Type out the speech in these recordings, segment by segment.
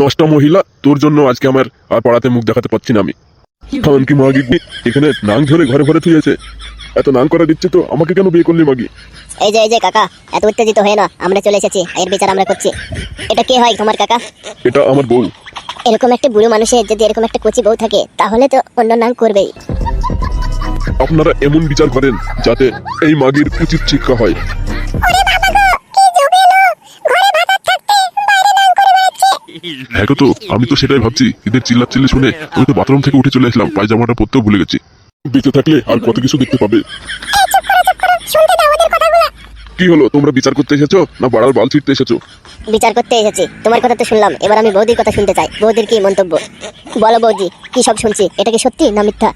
নষ্ট মহিলা তোর জন্য আজকে আমার আর পাড়াতে মুখ দেখাতে পাচ্ছি না আমি। কারণ কি মাগি এখানে নাং ধরে ঘরে ঘরে থুই আছে এত নাং করা দিচ্ছে তো আমাকে কেন বিয়ে করলি মাগি? এই যে এই যে কাকা এত উত্তেজিত হয়ে না আমরা চলে এসেছি এর বিচার আমরা করছি। এটা কে হয় তোমার কাকা? এটা আমার বউ। এরকম একটা বুড়ো মানুষের যদি এরকম একটা কচি বউ থাকে তাহলে তো অন্য নাম করবেই। আপনারা এমন বিচার করেন যাতে এই মাগির উচিত শিক্ষা হয়। হ্যাঁ তো আমি তো সেটাই ভাবছি। এদের চিল্লা চিল্লি শুনে আমি তো বাথরুম থেকে উঠে চলে আসলাম পায়জামাটা পরতেও ভুলে গেছি। বেঁচে থাকলে আর কত কিছু দেখতে পাবে? কি হলো তোমরা বিচার করতে এসেছ না বাড়ার বাল ছিটতে এসেছ? বিচার করতে এসেছি। তোমার কথা তো শুনলাম এবার আমি বৌদির কথা শুনতে চাই। বৌদির কি মন্তব্য? বলো বৌদি কি সব শুনছি? এটা কি সত্যি না মিথ্যা?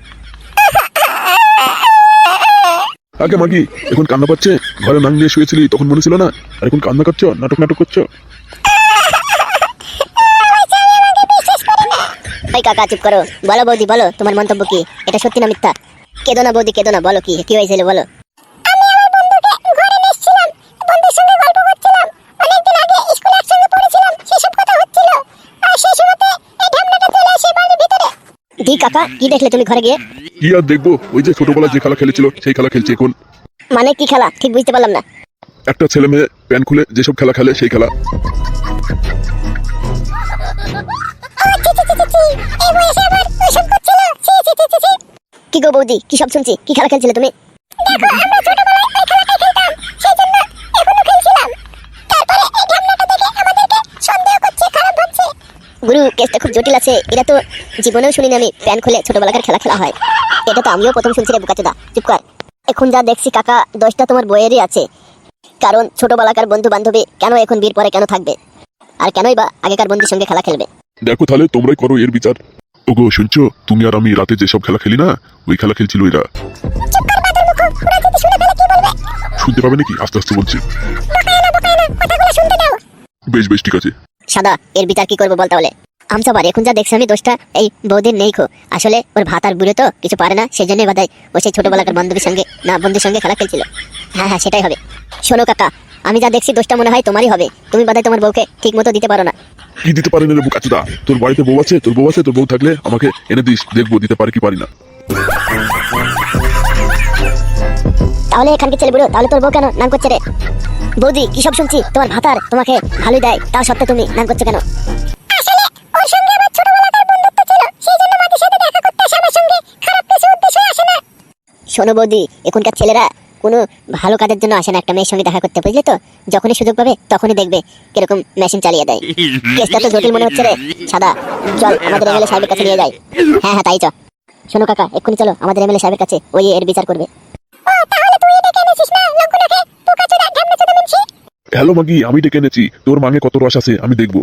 আগে মাগি এখন কান্না পাচ্ছে? ঘরে নাং নিয়ে শুয়েছিলি তখন মনে ছিল না? আর এখন কান্না করছ নাটক নাটক করছ? ওই কাকা চুপ করো। বলো বৌদি বলো তোমার মন্তব্য কি? এটা সত্যি না মিথ্যা? কেদো না বৌদি কেদো না বলো কি কি হয়েছিল বলো। দি কাকা কি দেখলে তুমি ঘরে গিয়ে? কি আর দেখব? ওই যে ছোটবেলায় যে খেলা খেলেছিল সেই খেলা খেলছে এখন। মানে কি খেলা? ঠিক বুঝতে পারলাম না। একটা ছেলে মেয়ে প্যান খুলে যেসব খেলা খেলে সেই খেলা। কি গো বৌদি? কি সব শুনছি? কি খেলা খেলছিলে তুমি? গুরু কেসটা খুব জটিল আছে। এটা তো জীবনেও শুনিনি আমি প্যান খুলে ছোটবেলাকার খেলা খেলা হয়। এটা তো আমিও প্রথম শুনছি রে বুকাচোদা। চুপ কর। এখন যা দেখছি কাকা দশটা তোমার বইয়েরই আছে। কারণ ছোটবেলাকার বন্ধু বান্ধবী কেন এখন বীর পরে কেন থাকবে? আর কেনই বা আগেকার বন্ধুর সঙ্গে খেলা খেলবে? দেখো তাহলে তোমরাই করো এর বিচার। ওগো, শুনছো? তুমি আর আমি রাতে যেসব খেলা খেলি না, ওই খেলা খেলছিল এরা। শুনতে পাবে নাকি? আস্তে আস্তে বলছি। বেশ বেশ, ঠিক আছে। সাদা, এর বিচার কি করব বল তাহলে? আমসাবার এখন যা দেখছি আমি দোষটা, এই বৌদির নেই খো। আসলে ওর ভাত আর বুড়ো তো কিছু পারে না সেই জন্যই বাদাই ও সেই ছোটবেলাকার বান্ধবীর সঙ্গে, না, বন্ধুর সঙ্গে খেলা খেলছিল। হ্যাঁ হ্যাঁ সেটাই হবে। শোনো, কাকা, আমি যা দেখছি দোষটা মনে হয় তোমারই হবে। তুমি বাদাই তোমার বউকে ঠিক মতো দিতে পারো না। কি দিতে পারি না রে বুকাচুদা? তোর বাড়িতে বউ আছে তোর বউ আছে তোর বউ থাকলে আমাকে এনে দিস দেখব দিতে পারি কি পারি না। তাহলে এখানকে ছেলে বুড়ো তাহলে তোর বউ কেন নাম করছে রে? বৌদি কি সব শুনছি? তোমার ভাতার তোমাকে ভালোই দেয় তাও সত্ত্বে তুমি নাম করছ কেন? শোনো বৌদি এখনকার ছেলেরা কোনো ভালো কাজের জন্য আসে না একটা মেয়ের সঙ্গে দেখা করতে বুঝলে তো? যখনই সুযোগ পাবে তখনই দেখবে কীরকম মেশিন চালিয়ে দেয়। কেসটা তো জটিল মনে হচ্ছে রে সাদা। চল আমাদের এমএলএ সাহেবের কাছে নিয়ে যাই। হ্যাঁ হ্যাঁ তাই চ। শোনো কাকা এক্ষুনি চলো আমাদের এমএলএ সাহেবের কাছে ওই এর বিচার করবে। হ্যালো মাগি আমি ডেকে এনেছি। তোর মাঙে কত রস আছে আমি দেখব।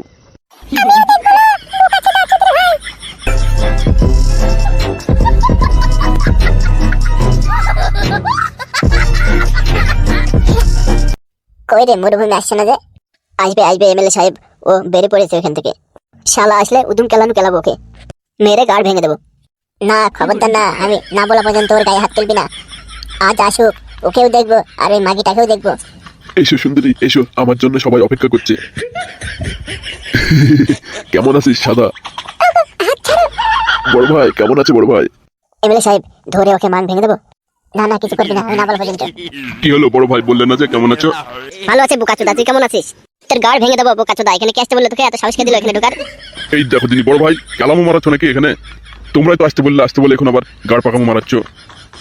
কই রে মরুভূমি আসছে না যে। আসবে আসবে এমএলএ সাহেব। ও বেড়ে পড়েছে ওখান থেকে। শালা আসলে উদুম কেলানো কেলাবো ওকে। মেরে গাড় ভেঙে দেবো। না খবরদার না আমি না বলা পর্যন্ত ওর গায়ে হাত তুলবি না। আজ আসুক ওকেও দেখব আর ওই মাগিটাকেও দেখব। এসো সুন্দরী এসো আমার জন্য সবাই অপেক্ষা করছে। কেমন আছিস সাদা? বড় ভাই কেমন আছে বড় ভাই? এমএলএ সাহেব ধরে ওকে মান ভেঙে দেবো। না না কিছু করবি না আমি না বলা পর্যন্ত কি হলো বড় ভাই বললেন না যে কেমন আছো? ভালো আছে বোকাচোদা তুই কেমন আছিস? তোর গাড় ভেঙে দেবো বোকাচোদা এখানে কে আসতে বললে তোকে? এত সাহস কে দিল এখানে ঢোকার? এই দেখো দিদি বড় ভাই মারাচ্ছ নাকি এখানে? তোমরাই তো আসতে বললে আসতে বলে এখন আবার গাড় পাকামো মারাচ্ছ।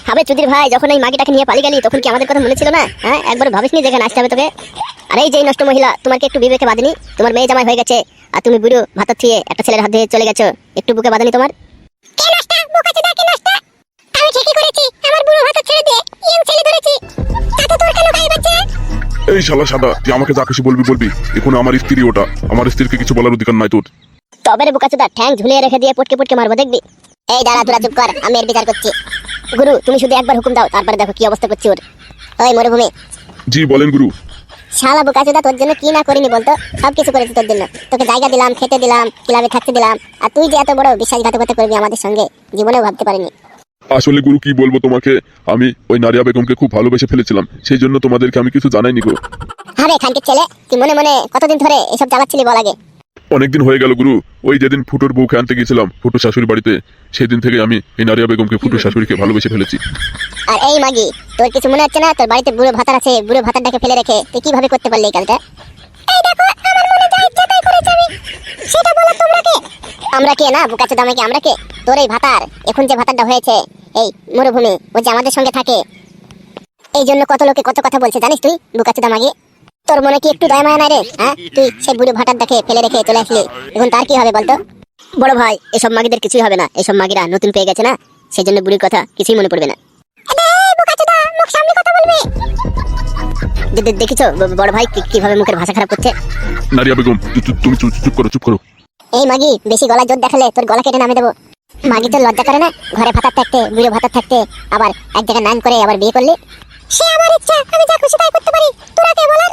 হবে চুদির ভাই যখন এই মাগিটাকে নিয়ে পালিয়ে গেলি তখন কি আমাদের কথা মনে ছিল না? হ্যাঁ একবার ভাবিসনি যেখানে আসতে হবে তোকে? আরে এই যে নষ্ট মহিলা তোমার কি একটু বিবেকে বাঁধেনি? তোমার মেয়ে জামাই হয়ে গেছে আর তুমি বুড়ো ভাতার থিয়ে একটা ছেলের হাত দিয়ে চলে গেছো একটু বুকে বাঁধেনি তোমার? এই শালা সাদা তুই আমাকে যা খুশি বলবি বলবি। এখন আমার স্ত্রী ওটা। আমার স্ত্রীকে কিছু বলার অধিকার নাই তোর। তবে রে বোকাচোদা ঠ্যাং ঝুলিয়ে রেখে দিয়ে পটকে পটকে মারবো দেখবি? এই দাঁড়া তোরা চুপ কর আমি এর বিচার করছি। গুরু তুমি শুধু একবার হুকুম দাও তারপরে দেখো কি অবস্থা করছি ওর। ওই মরুভূমি। জি বলেন গুরু। শালা বোকাচোদা তোর জন্য কি না করিনি বলতো? সব কিছু করেছি তোর জন্য। তোকে জায়গা দিলাম খেতে দিলাম ক্লাবে থাকতে দিলাম। আর তুই যে এত বড় বিশ্বাসঘাতকতা করবি আমাদের সঙ্গে জীবনেও ভাবতে পারিনি। আসলে গুরু কি বলব তোমাকে? আমি ওই নারিয়া বেগমকে খুব ভালোবেসে ফেলেছিলাম। সেই জন্য তোমাদেরকে আমি কিছু জানাইনি গো। আরে খানকে ছেলে তুই মনে মনে কতদিন ধরে এসব চালাচ্ছিলি বল আগে। অনেকদিন হয়ে গেল গুরু ওই যেদিন ফুটোর বউকে আনতে গেছিলাম ফুটো শাশুড়ি বাড়িতে সেদিন থেকে আমি এই নারিয়া বেগমকে ফুটো শাশুড়িকে ভালোবেসে ফেলেছি। আর এই মাগি তোর কিছু মনে হচ্ছে না? তোর বাড়িতে বুড়ো ভাতার আছে বুড়ো ভাতারটাকে ফেলে রেখে তুই কীভাবে করতে পারলি এই কাজটা? এই দেখো আমরা কে না আমরা কে? তোর এই ভাতার, এখন যে ভাতারটা হয়েছে, এই মরুভূমি, ও যে আমাদের সঙ্গে থাকে। এই জন্য কত লোকে কত কথা বলছে, জানিস তুই তোর মনে কি একটু দয়া রে হ্যাঁ? তুই সেই বুড়ো ভাতার দেখে ফেলে রেখে চলে আসলি। এখন তার কি হবে বলতো? বড় ভাই, এসব মাগিদের কিছুই হবে না। এসব মাগিরা নতুন পেয়ে গেছে না? সেই জন্য বুড়ির কথা কিছুই মনে পড়বে না। দে- দে- দেখিছো বড় ভাই কীভাবে মুখের ভাষা খারাপ করছে? নারিয়া বেগম তু- তু- তুমি চুপ করো চুপ করো। এই মাগি বেশি গলা জোর দেখালে তোর গলা কেটে নামে দেবো। মাগি তোর লজ্জা করে না ঘরে ভাতার থাকতে বুড়ো ভাতার থাকতে আবার এক জায়গায় নান করে আবার বিয়ে করলি? সে আমার ইচ্ছা আমি যা খুশি তাই করতে পারি তোরা কে বলার?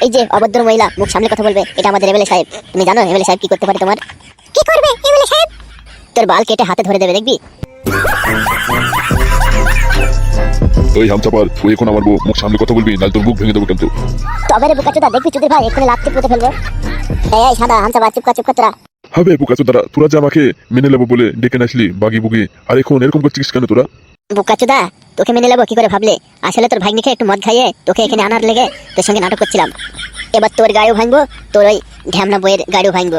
এই যে অভদ্র মহিলা মুখ সামনে কথা বলবে এটা আমাদের এমএলএ সাহেব। তুমি জানো এমএলএ সাহেব কি করতে পারে তোমার? কি করবে এমএলএ সাহেব? তোর বাল কেটে হাতে ধরে দেবে দেখবি? ওই হামচাপার ওই এখন আমার বউ মুখ সামনে কথা বলবি নাহলে তোর মুখ ভেঙে দেবো কিন্তু তবে রে বুকাচোদা দেখবি চুদির ভাই এখানে লাত্তি পুঁতে ফেলব এই এই সাদা হামসা বাচ্চুপ কাচুপ তোরা হবে বুকাচো তারা তোরা যে আমাকে মেনে নেব বলে ডেকে নাসলি বাগি বুগি আর এখন এরকম করছিস কেন তোরা বুকাচুদা তোকে মেনে নেব কি করে ভাবলে আসলে তোর ভাগ্নিকে একটু মদ খাইয়ে তোকে এখানে আনার লেগে তোর সঙ্গে নাটক করছিলাম এবার তোর গাড়িও ভাঙবো তোর ওই ঢ্যামনা বইয়ের গাড়িও ভাঙবো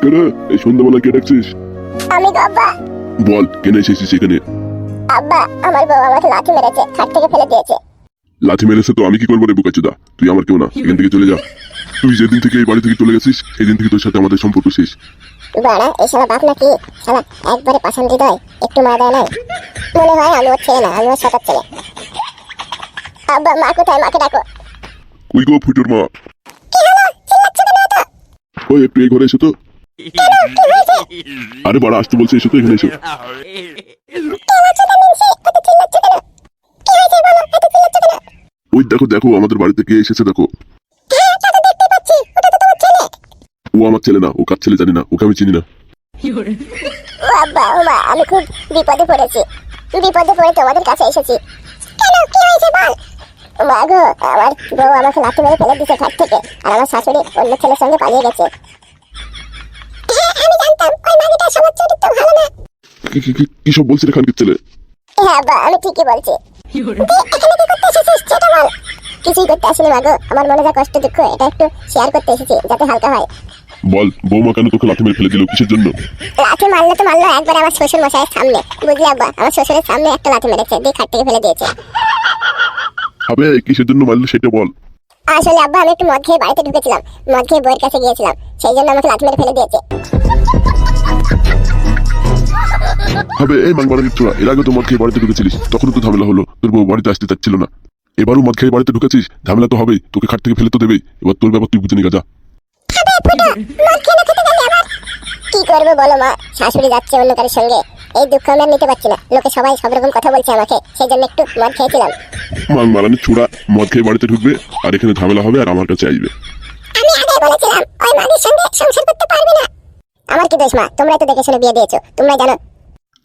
এই করে এই সন্ধ্যাবেলা কে ডাকছিস? আমি বাবা বল কেন এসেছিস এখানে? আব্বা আমার বউ আমাকে লাঠি মেরেছে খাট থেকে ফেলে দিয়েছে। লাঠি মেরেছে তো আমি কি করব রে বুকাচুদা তুই আমার কেউ না এখান থেকে চলে যা। তুই যেদিন থেকে এই বাড়ি থেকে চলে গেছিস সেদিন থেকে তোর সাথে আমাদের সম্পর্ক শেষ। বাড়া এই শালা বাপ নাকি? শালা একবারে পাশান হৃদয় একটু মা দেয় নাই মনে হয় আমি ওর ছেলে না আমি ওর সতার ছেলে আব্বা মা কোথায়? মাকে ডাকো। ওই গো ফুটোর মা? ওই একটু এই ঘরে এসো তো। আরে বাড়া আসতে বলছে এসো তো এখানে এসো। ওই দেখো দেখো, আমাদের বাড়িতে কে এসেছে দেখো। ও আমার ছেলে না, ও কার ছেলে জানি না, ওকে আমি চিনি না। আমি খুব বিপদে পড়েছি বিপদে পড়ে তোমাদের কাছে এসেছি কেন কি হয়েছে বল আমার বউ আমাকে লাঠি মেরে ফেলে ঘর থেকে, আর আমার শাশুড়ি অন্য ছেলের সঙ্গে পালিয়ে গেছে। জানতাম ওই মাগিটার সমাজ চরিত্র ভালো না। কি- কি- কি- কি সব বলছিস এখানকার ছেলে? হ্যাঁ আমি ঠিকই বলছি। এখানে কি করতে এসেছিস সেটা বল কিছুই করতে আসিনি মা আমার মনে যা কষ্ট দুঃখ এটা একটু শেয়ার করতে এসেছি যাতে হালকা হয়। বল বৌমা কেন তোকে লাথি মেরে ফেলে দিল? কিসের জন্য? লাঠি মারলে তো মারলো একবার আমার শ্বশুর মশাইয়ের সামনে। বুঝলি আব্বা আমার শ্বশুরের সামনে একটা লাঠি মেরেছে দিয়ে খাট থেকে ফেলে দিয়েছে। হবে কিসের জন্য মারলো সেটা বল। আসলে আব্বা আমি একটু মদ খেয়ে বাড়িতে ঢুকেছিলাম। মদ খেয়ে বইয়ের কাছে গিয়েছিলাম। সেই জন্য আমাকে লাঠি মেরে ফেলে দিয়েছে। হবে এই মাংবাড়া নিচ্ছরা এর আগে তো মদ খেয়ে বাড়িতে ঢুকেছিলিস। তখনও তো ঝামেলা হলো। তোর বউ বাড়িতে আসতে চাচ্ছিল না। এবারও মদ খেয়ে বাড়িতে ঢুকেছিস? ঝামেলা তো হবেই। তোকে খাট থেকে ফেলে তো দেবেই। এবার তোর ব্যাপার তুই বুঝে নিয়ে যা। কি করব বলো মা? শাশুড়ি যাচ্ছে অন্য কারোর সঙ্গে। এই দুঃখ আমি আর নিতে পারছি না। লোকে সবাই সব রকম কথা বলছে আমাকে। সেই জন্য একটু মদ খেয়েছিলাম। মাং মারানি ছুড়া মদ খেয়ে বাড়িতে ঢুকবে আর এখানে ঝামেলা হবে আর আমার কাছে আসবে। আমি আগে বলেছিলাম ওই মাগির সঙ্গে সংসার করতে পারবি না। আমার কি দোষ মা? তোমরাই তো দেখে শুনে বিয়ে দিয়েছ। তোমরাই জানো।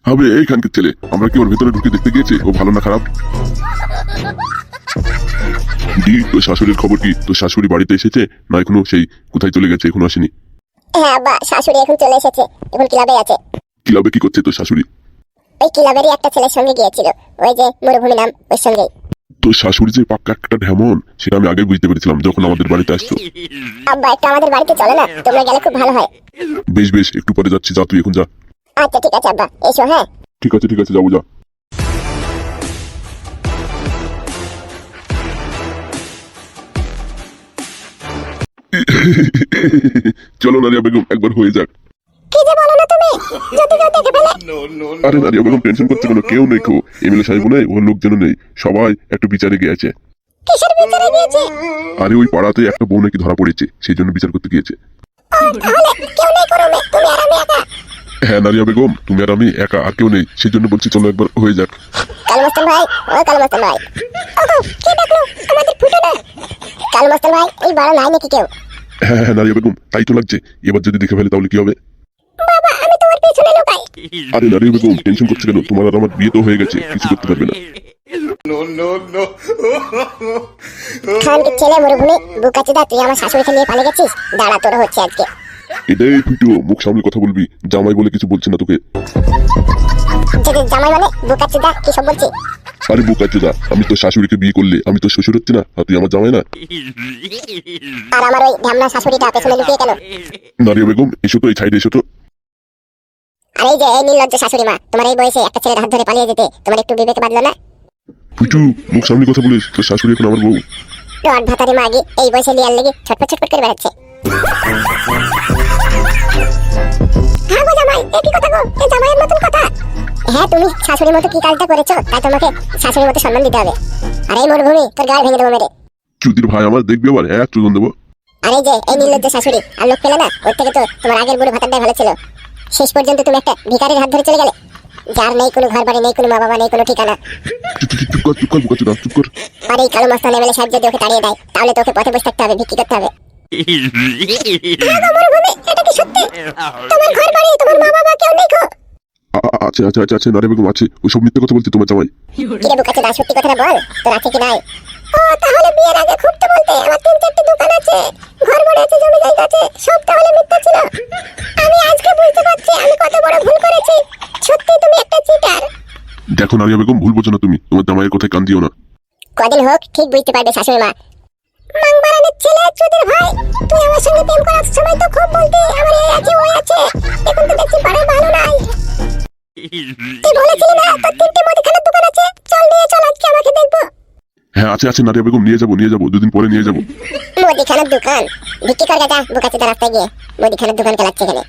হবে এইখানকার ছেলে। আমরা কি ওর ভিতরে ঢুকে দেখতে গিয়েছি? ও ভালো না খারাপ? দি তোর শাশুড়ির খবর কি? তোর শাশুড়ি বাড়িতে এসেছে? না এখনও সেই কোথায় চলে গেছে? এখনও আসেনি। হ্যাঁ আব্বা শাশুড়ি এখন চলে এসেছে। এখন ক্লাবে আছে। ক্লাবে কি করছে তোর শাশুড়ি? ওই ক্লাবেরই একটা ছেলের সঙ্গে গিয়েছিল। ওই যে মরুভূমি নাম ওর সঙ্গেই। তোর শাশুড়ি যে পাক্কা একটা ঢেমন সেটা আমি আগে বুঝতে পেরেছিলাম যখন আমাদের বাড়িতে আসতো। আব্বা একটু আমাদের বাড়িতে চলে না? তোমরা গেলে খুব ভালো হয়। বেশ বেশ একটু পরে যাচ্ছি যা তুই এখন যা। আচ্ছা ঠিক আছে আব্বা। এসো হ্যাঁ। ঠিক আছে ঠিক আছে যাব যা। চলো নারিয়া বেগম একবার হয়ে যাক। কি যে বলো না তুমি? যদি কেউ দেখে ফেলে. আরে নারিয়া বেগম টেনশন কোনো কেউ নেই কো এমএলএ সাহেব নেই ওর লোকজন নেই সবাই একটু বিচারে গিয়েছে কিসের বিচারে গিয়েছে? আরে ওই পাড়াতে একটা বউ নাকি ধরা পড়েছে সেই জন্য বিচার করতে গিয়েছে। তাহলে কেউ নেই করো তুমি আর আমি একা? হ্যাঁ নারিয়া বেগম তুমি আর আমি একা আর কেউ নেই। সেই জন্য বলছি চলো একবার হয়ে যাক। কালু মস্তান ভাই ও কালু ভাই। ওগো কে ডাকলো? আমাদের ফুটো না ভাই এই বড় নাই নাকি কেউ? হ্যাঁ হ্যাঁ নারিয়া বেগম তাই তো লাগছে। এবার যদি দেখে ফেলে তাহলে কি হবে? বাবা আমি তোমার পেছনে লুকাই। আরে নারিয়া বেগম টেনশন করছে কেন? তোমার আর আমার বিয়ে তো হয়ে গেছে কিছু করতে পারবে না। খানকে ছেলে মরুভূমি বুকাচিদা তুই আমার শাশুড়িকে নিয়ে পালিয়ে গেছিস? দাঁড়া তোর হচ্ছে আজকে। এটাই ফুটো মুখ সামনে কথা বলবি। জামাই বলে কিছু বলছে না তোকে। জামাই মানে বুকাচিদা কি সব বলছি? আরে বোকা চোদা আমি তো শাশুড়িকে বিয়ে করলে আমি তো শ্বশুর হচ্ছি না? আর তুই আমার জামাই না? আর আমার ওই ঢ্যামনা শাশুড়িটা পেছনে লুকিয়ে কেন? নারিয়া বেগম এসো তো এই সাইডে এসো তো। আর এই যে এই নির্লজ্জ শাশুড়ি মা তোমার এই বয়সে একটা ছেলের হাত ধরে পালিয়ে যেতে তোমার একটু বিবেকে বাঁধলো না? ফুটু মুখ সামনে কথা বলিস তোর শাশুড়ি এখন আমার বউ। রড ভাতারি মাগি এই বয়সে লিয়ার লেগে ছটপট ছটপট করে বেড়াচ্ছে। হ্যাঁ গো জামাই এ কি কথা গো? এ জামাইয়ের মতন কথা। হ্যাঁ তুমি শাশুড়ির মতো কি কাজটা করেছ তাই তোমাকে শাশুড়ির মতো সম্মান দিতে হবে। আর এই মরুভূমি তোর গাল ভেঙে দেবো মেরে। চুদির ভাই আমার দেখবি আবার এক চোদন দেবো। আর যে এই নির্লজ্জ শাশুড়ি আর লোক পেলে না ওর থেকে তো তোমার আগের বুড়ো ভাতারটাই ভালো ছিল। শেষ পর্যন্ত তুমি একটা ভিখারির হাত ধরে চলে গেলে। যার নেই কোনো ঘর বাড়ি নেই কোনো মা বাবা নেই কোনো ঠিকানা। চুপ চুপ চুপ কর চুপ কর বোকা চোদা চুপ কর আর এই কালো মস্তান এমএলএ সাহেব যদি ওকে তাড়িয়ে দেয় তাহলে তোকে পথে বসে থাকতে হবে বিক্রি করতে হবে। মরুভূমি এটা কি সত্যি? তোমার ঘর বাড়ি তোমার মা বাবা কেউ নেই আছে আছে আছে আছে নারিয়া বেগম আছে মিথ্যে কথা বলছি তোমার জামাই। কিরে সত্যি কথাটা বল? তোর আছে কি নাই? ও তাহলে বিয়ের আগে খুব তো বলতে আমার তিন চারটে দোকান আছে ঘর বাড়ি আছে জমি জায়গা আছে সব তাহলে মিথ্যা ছিল। আমি আজকে বুঝতে পারছি আমি কত বড় ভুল করেছি। সত্যি তুমি একটা চিটার দেখো নারিয়া বেগম ভুল বোঝো না তুমি। তোমার জামাইয়ের কথায় কান দিও না। কদিন হোক ঠিক বুঝতে পারবে শাশুড়ি মা। মাংবারানের ছেলে চুদির ভাই তুই আমার সঙ্গে প্রেম করার সময় তো খুব বলতি আমার এই আছে ওই আছে। এখন তো দেখছি পাড়া ভালো নাই। তুই বলেছিলি না তোর তিনটে মুদিখানার দোকান আছে। চল নিয়ে চল আজকে আমাকে দেখব। হ্যাঁ আছে আছে নারিয়া বেগম নিয়ে যাব নিয়ে যাব দুদিন পরে নিয়ে যাব। মুদিখানার দোকান? বিক্রি কর গাজা বুকাচিতে রাস্তায় গিয়ে। মুদিখানার দোকান চালাচ্ছে এখানে।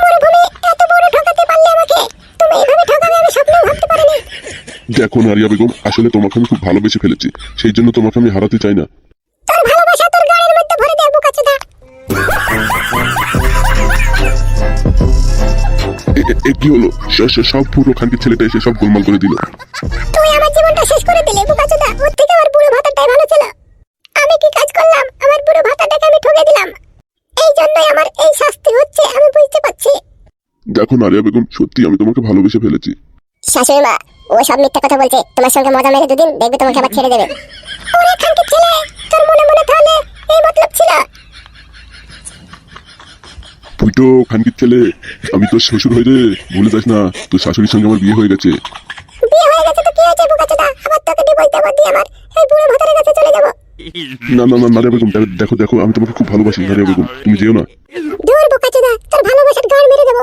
মরুভূমি এত বড় ঠকাতে পারলে আমাকে? তুমি এইভাবে ঠকাবে আমি স্বপ্নেও ভাবতে পারিনি। দেখো নারিয়া বেগম আসলে তোমাকে আমি খুব ভালোবেসে ফেলেছি। সেই জন্য তোমাকে আমি হারাতে চাই না। তোর ভালোবাসা তোর গাড়ির মধ্যে ভরে দে। বুকাচিদা এ- কি হলো? সব পুরো খানকে ছেলেটা এসে সব গোলমাল করে দিল। তুই আমার জীবনটা শেষ করে দিলে বুকাচোদা ওর থেকে আমার বুড়ো ভাতাটাই ভালো ছিল। আমি কি কাজ করলাম? আমার বুড়ো ভাতাটাকে আমি ঠকে দিলাম। এই জন্যই আমার এই শাস্তি হচ্ছে আমি বুঝতে পারছি। দেখো নারিয়া বেগম সত্যি আমি তোমাকে ভালোবেসে ফেলেছি। শাশুড়ি মা ও সব মিথ্যা কথা বলছে। তোমার সঙ্গে মজা মেরে দুদিন দেখবে তোমাকে আবার ছেড়ে দেবে। ওরে এখানকে ছেলে তোর মনে মনে তাহলে এই মতলব ছিল? তুই তো খানকির ছেলে। আমি তোর শ্বশুর হয়ে রে ভুলে যাস না তোর শাশুড়ির সঙ্গে আমার বিয়ে হয়ে গেছে। বিয়ে হয়ে আমার এই বুড়ো ভাতারের কাছে চলে যাব। না না না না বেগম দেখো দেখো আমি তোমাকে খুব ভালোবাসি না বেগম তুমি যেও না। দূর বোকাচোদা তোর ভালোবাসার গান মেরে দেব।